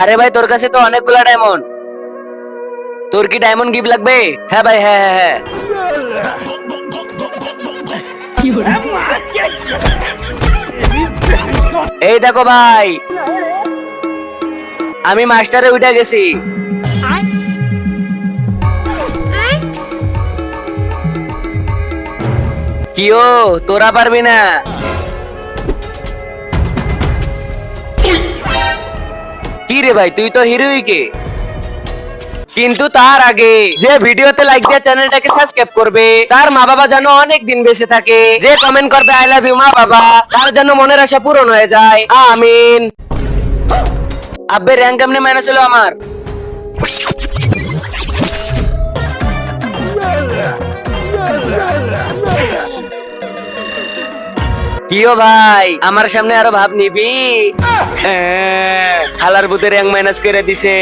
আরে ভাই, তোর কাছে তো অনেকগুলা ডায়মন্ড তোর কি ডায়মন্ড গিফট লাগবে? হ্যাঁ ভাই হ্যাঁ হ্যাঁ হ্যাঁ। এই দেখো ভাই, আমি মাস্টারে উঠে গেছি। কিও তোরা পারবি না। কি রে ভাই, তুই তো হিরোই কে? কিন্তু তার আগে যে ভিডিওতে লাইক দিয়ে চ্যানেলটাকে সাবস্ক্রাইব করবে, তার মা বাবা যেন অনেক দিন বেঁচে থাকে। যে কমেন্ট করবে আই লাভ ইউ মা বাবা তার যেন মনের আশা পূরণ হয়ে যায়। আমিন। আব্বে র্যাঙ্ক কেমনে মাইনাস আমার? কিও ভাই আমার সামনে আরও ভাব নিবি। হালার বুধের এক মাইনাস করে দিছে।